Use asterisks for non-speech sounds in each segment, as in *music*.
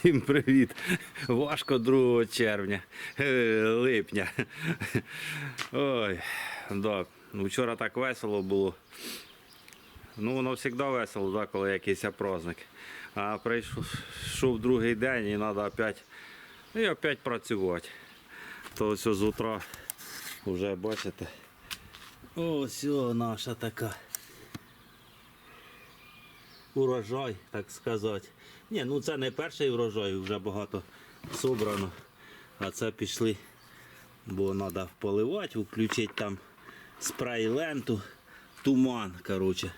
Всім привіт! Важко 2 червня, е, липня. Ой, да. ну, Вчора так весело було. Ну, воно завжди весело, да, коли якийсь праздник. А прийшов другий день і треба опять, і опять працювати. То ось з утра вже бачите. Ось наша така урожай, так сказати. Ні, ну це не перший урожай, вже багато собрано. А це пішли, бо треба поливати, включити там спрей ленту, туман, коротше.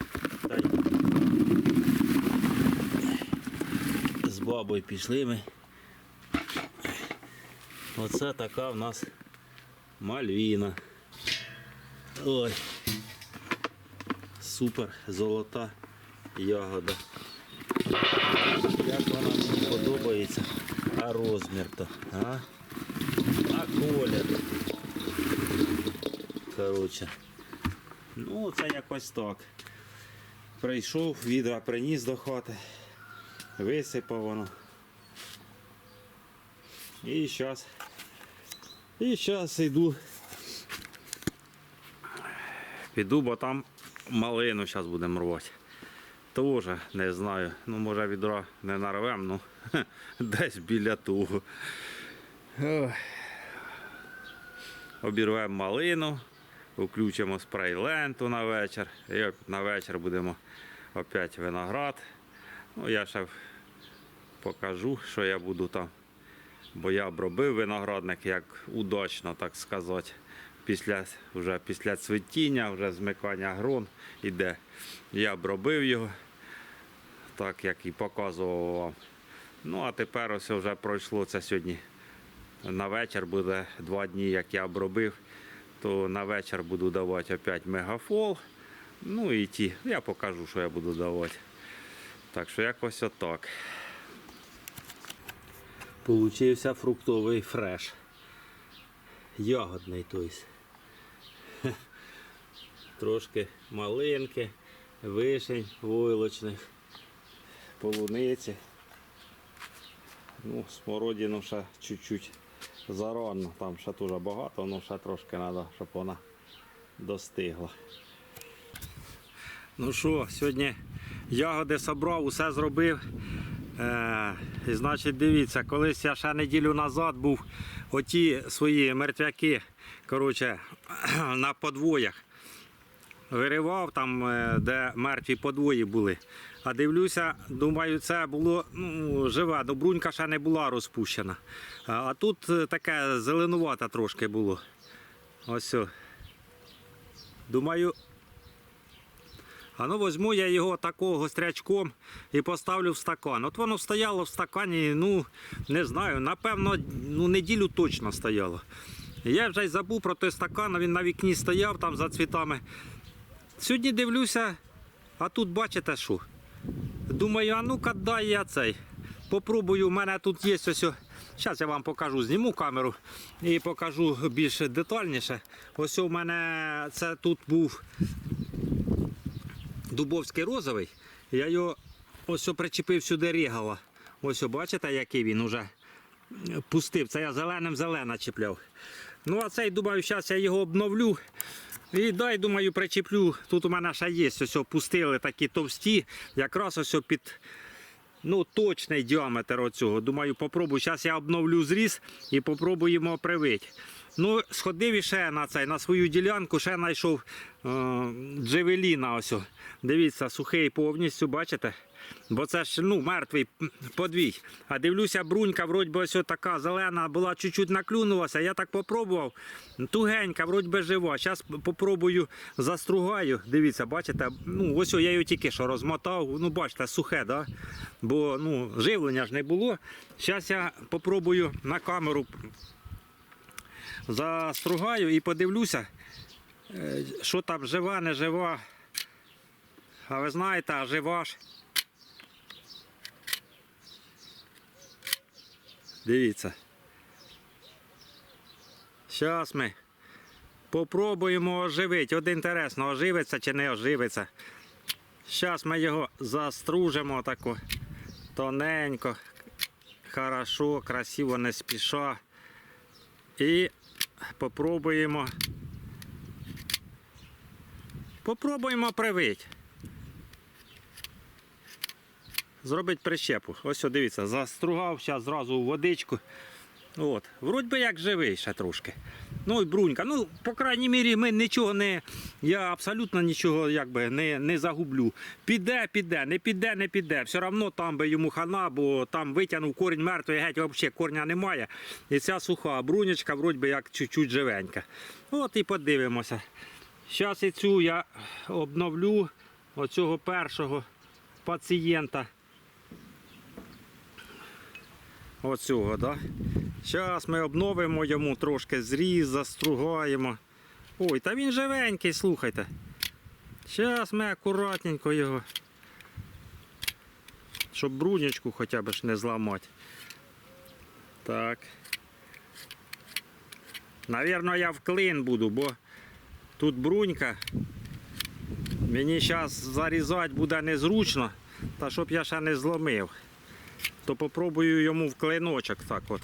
З бабою пішли ми. Оце така в нас мальвіна. Ой. Супер, золота ягода. Як вона мені подобається. А розмір то, а? А колір. Коротше. Ну, це якось так. Прийшов, відра приніс до хати, висипав воно. І зараз. І зараз йду. Піду, бо там малину зараз будемо рвати. Тоже не знаю. Ну, може відро не нарвем, ну *laughs* десь біля того. Обірвемо малину, включимо спрей-ленту на вечір. І на вечір будемо опять виноград. Ну, я ще покажу, що я буду там. Бо я обробив виноградник як удачно, так сказати. Після, вже після цвітіння, вже змикання грон іде. Я обробив його, так як і показував вам. Ну а тепер ось вже пройшло це сьогодні. На вечір буде два дні, як я обробив, то на вечір буду давати опять мегафол. Ну і ті, я покажу, що я буду давати. Так що якось отак. Получився фруктовий фреш. Ягодний тобто. Трошки малинки, вишень войлочних, полуниці. Ну, смородину ще чуть-чуть зарано, там ще дуже багато, але ще трошки треба, щоб вона достигла. Ну що, сьогодні ягоди собрав, усе зробив. Е, і, значить, дивіться, колись я ще неділю назад був оті свої мертвяки коротше, *clears throat* на подвоях. Виривав там, е, де мертві подвої були. А дивлюся, думаю, це було ну, живе, ну, брунька ще не була розпущена. А, а тут е, таке зеленувате трошки було. Ось. Думаю, а ну возьму я його такого гострячком і поставлю в стакан. От воно стояло в стакані, ну не знаю, напевно, ну, неділю точно стояло. Я вже й забув про той стакан, він на вікні стояв там за цвітами. Сьогодні дивлюся, а тут бачите що? Думаю, а ну-ка дай я цей. Попробую, у мене тут є ось. Зараз я вам покажу, зніму камеру і покажу більш детальніше. Ось у мене це тут був дубовський розовий. Я його ось причепив сюди рігала. Ось бачите, який він уже пустив. Це я зеленим зелена чіпляв. Ну а цей, думаю, зараз я його обновлю. І дай, думаю, причеплю. Тут у мене ще є. Ось опустили пустили такі товсті, якраз ось під ну, точний діаметр оцього. Думаю, попробую. Зараз я обновлю зріз і попробуємо привити. Ну, сходив і ще на цей, на свою ділянку, ще знайшов е, джевеліна. Ось. Дивіться, сухий повністю, бачите? Бо це ж ну, мертвий подвій. А дивлюся, брунька, вроді би ось така зелена, була чуть-чуть наклюнулася. Я так попробував. Тугенька, вроді би жива. Зараз попробую застругаю. Дивіться, бачите, ну ось я її тільки що розмотав. Ну, бачите, сухе, да? бо ну, живлення ж не було. Зараз я попробую на камеру застругаю і подивлюся, е, що там жива, не жива. А ви знаєте, жива ж. Дивіться. Зараз ми попробуємо оживити. От інтересно, оживиться чи не оживиться. Зараз ми його застружимо тако тоненько. хорошо, красиво, не спіша. І попробуємо. Попробуємо привити. Зробити прищепу. Ось, дивіться, застругав зараз зразу у водичку. От. Вроді би як живий ще трошки. Ну і брунька. Ну, по крайній мірі, ми нічого не. Я абсолютно нічого якби не, не загублю. Піде, піде, не піде, не піде. Все одно там би йому хана, бо там витягнув корінь мертвий, геть взагалі корня немає. І ця суха брунячка, вроді би як чуть-чуть живенька. От і подивимося. Зараз і цю я обновлю оцього першого пацієнта. Оцього, да? Зараз ми обновимо йому трошки зріз, застругаємо. Ой, та він живенький, слухайте. Зараз ми акуратненько його. Щоб брунячку хоча б не зламати. Так. Навірно, я в клин буду, бо тут брунька. Мені зараз зарізати буде незручно, та щоб я ще не зломив то попробую йому в клиночок так от.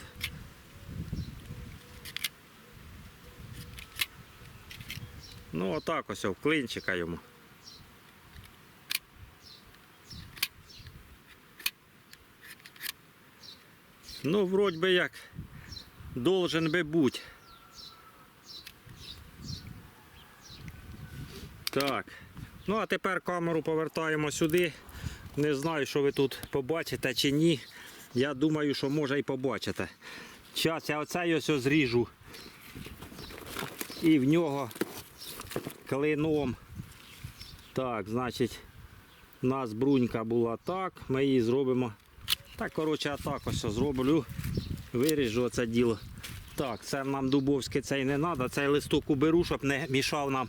Ну отак ось в клинчика йому. Ну, вроді би як должен би бути. Так. Ну а тепер камеру повертаємо сюди. Не знаю, що ви тут побачите чи ні. Я думаю, що може і побачите. Зараз я оцей ось зріжу. І в нього клином. Так, значить, у нас брунька була так, ми її зробимо. Так, коротше, а так ось зроблю. Виріжу оце діло. Так, це нам дубовський цей не треба, цей листок уберу, щоб не мішав нам.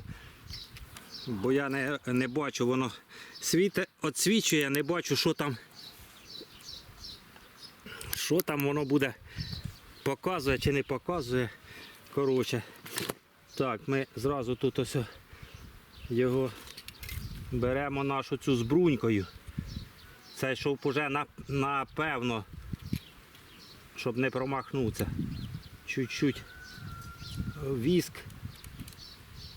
Бо я не, не бачу, воно світе, відсвічує, не бачу, що там. Що там воно буде показує чи не показує. Коротше. Так, ми зразу тут ось його беремо нашу цю з брунькою. Це щоб уже напевно, щоб не промахнутися. Чуть-чуть віск.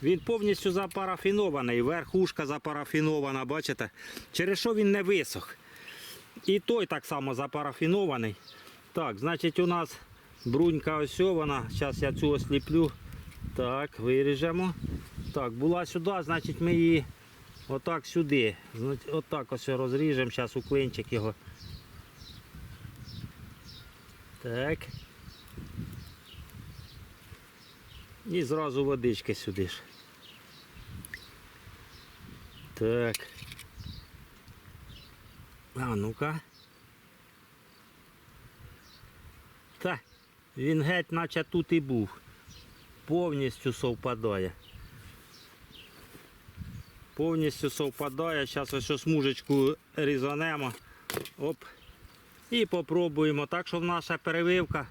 Він повністю запарафінований, верхушка запарафінована, бачите? Через що він не висох. І той так само запарафінований. Так, значить у нас брунька ось вона. Зараз я цю осліплю. Так, виріжемо. Так, була сюди, значить ми її отак сюди. Отак ось розріжемо, зараз у клинчик його. Так. І зразу водички сюди ж. Так. А ну-ка. Та, він геть наче тут і був. Повністю совпадає. Повністю совпадає. Зараз ось смужечку різанемо. Оп. І попробуємо. Так що в наша перевивка.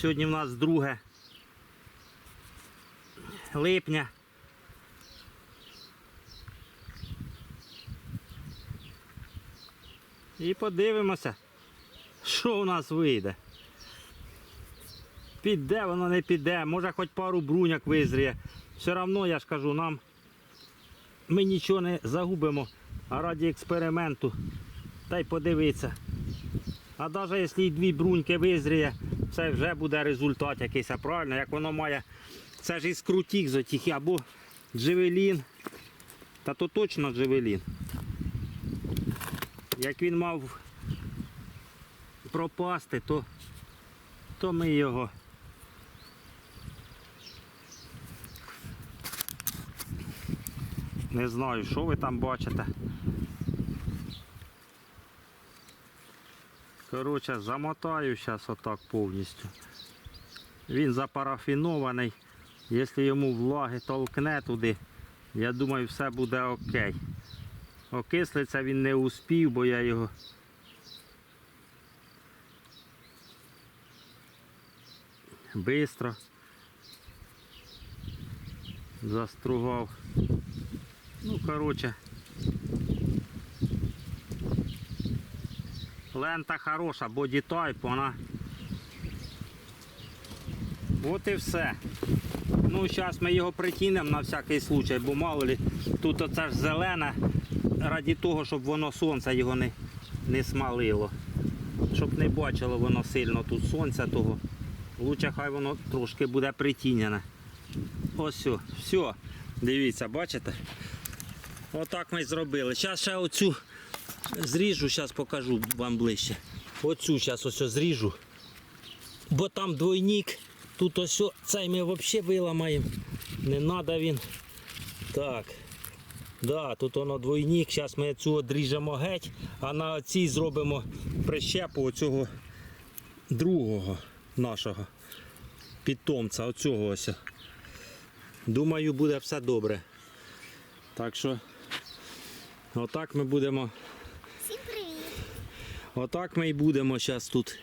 Сьогодні в нас 2 липня. І подивимося, що у нас вийде. Піде воно не піде, може хоч пару бруняк визріє. Все одно я ж кажу, нам ми нічого не загубимо, а раді експерименту. Та й подивитися. А навіть якщо і дві бруньки визріє, це вже буде результат якийсь, а правильно, як воно має. Це ж із крутік зотіх, або джевелін. Та то точно джевелін. Як він мав пропасти, то, то ми його. Не знаю, що ви там бачите. Коротше, замотаю зараз отак повністю. Він запарафінований. Якщо йому влаги толкне туди, я думаю, все буде окей. Окислиться він не успів, бо я його. Бистро застругав. Ну, коротше. Лента хороша, боді тайп, вона. От і все. Ну, зараз ми його притінемо на всякий случай, бо мало ли, тут оце ж зелене, раді того, щоб воно сонце його не, не смалило. Щоб не бачило воно сильно тут сонця того. Лучше хай воно трошки буде притінене. Ось все, все. Дивіться, бачите? Отак ми зробили. Зараз ще оцю зріжу, зараз покажу вам ближче. Оцю зараз ось зріжу. Бо там двойник. Тут ось цей ми взагалі виламаємо. Не треба він. Так. Да, тут воно двойник. Зараз ми цю одріжемо геть, а на цій зробимо прищепу оцього другого нашого питомця. Оцього ось. Думаю, буде все добре. Так що отак ми будемо. Всім привіт! Отак ми і будемо зараз тут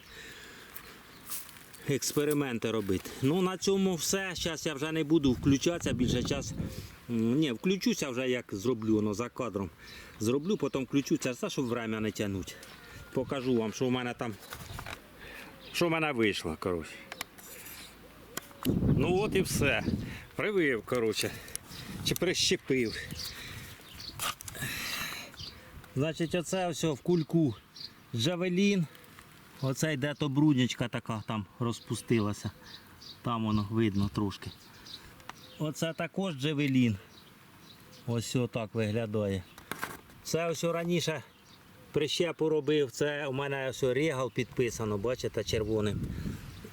експерименти робити. Ну на цьому все. Зараз я вже не буду включатися більше час. Ні, включуся вже як зроблю воно за кадром. Зроблю, потім включуся, все, щоб время не тягнути. Покажу вам, що в мене там. Що в мене вийшло, коротше. Ну от і все. Привив, коротше. Чи прищепив. Значить, оце все в кульку Джавелін. Оце йде то бруднячка така там розпустилася. Там воно видно трошки. Оце також джавелін. Ось так виглядає. Це ось раніше прищепу робив. Це у мене ось регал підписано, бачите, червоним.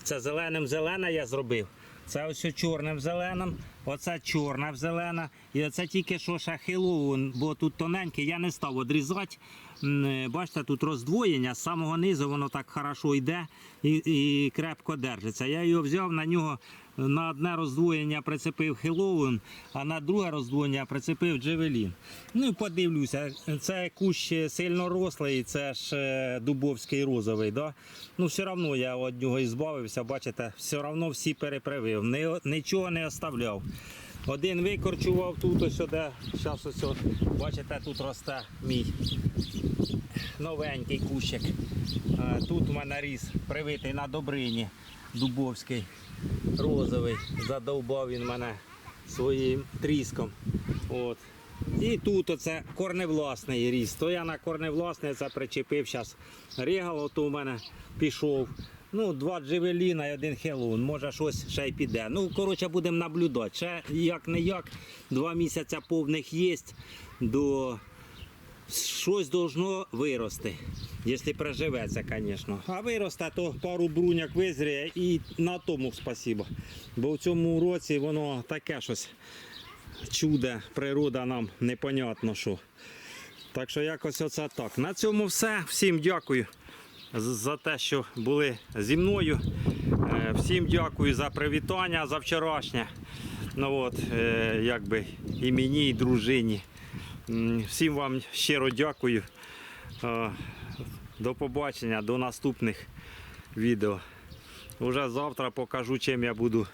Це зеленим зелене я зробив. Це ось чорним зеленим, оце чорна зелена. І оце тільки що шахилу, бо тут тоненький, я не став відрізати. Е, Бачите, тут роздвоєння, з самого низу воно так хорошо йде і, і крепко держиться. Я його взяв на нього на одне роздвоєння прицепив Хеллоуін, а на друге роздвоєння прицепив Джевелін. Ну і подивлюся, це кущ сильно рослий, це ж е, дубовський розовий. Да? Ну все одно я від нього і збавився, бачите, все одно всі перепривив, нічого не оставляв. Один викорчував тут, ось де, зараз ось, бачите, тут росте мій новенький кущик. Е, Тут у мене ріс привитий на добрині дубовський, розовий. Задовбав він мене своїм тріском. От. І тут оце корневласний ріс. То я на корневласний це причепив зараз. Регал ото у мене пішов. Ну, два джевеліна і один хелун. Може щось ще й піде. Ну, коротше, будемо наблюдати. Ще як не як, два місяці повних є до щось должно вирости, якщо приживеться, звісно. А виросте, то пару бруняк визріє і на тому спасибо. Бо в цьому році воно таке щось чудо, природа нам непонятно що. Так що якось оце так. На цьому все. Всім дякую за те, що були зі мною. Е, Всім дякую за привітання за вчорашнє. Ну от, е, якби і мені, і дружині. Всім вам щиро дякую. Е, До побачення, до наступних відео. Уже завтра покажу, чим я буду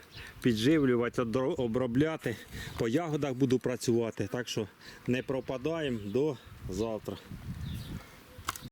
підживлювати, обробляти. По ягодах буду працювати. Так що не пропадаємо до завтра.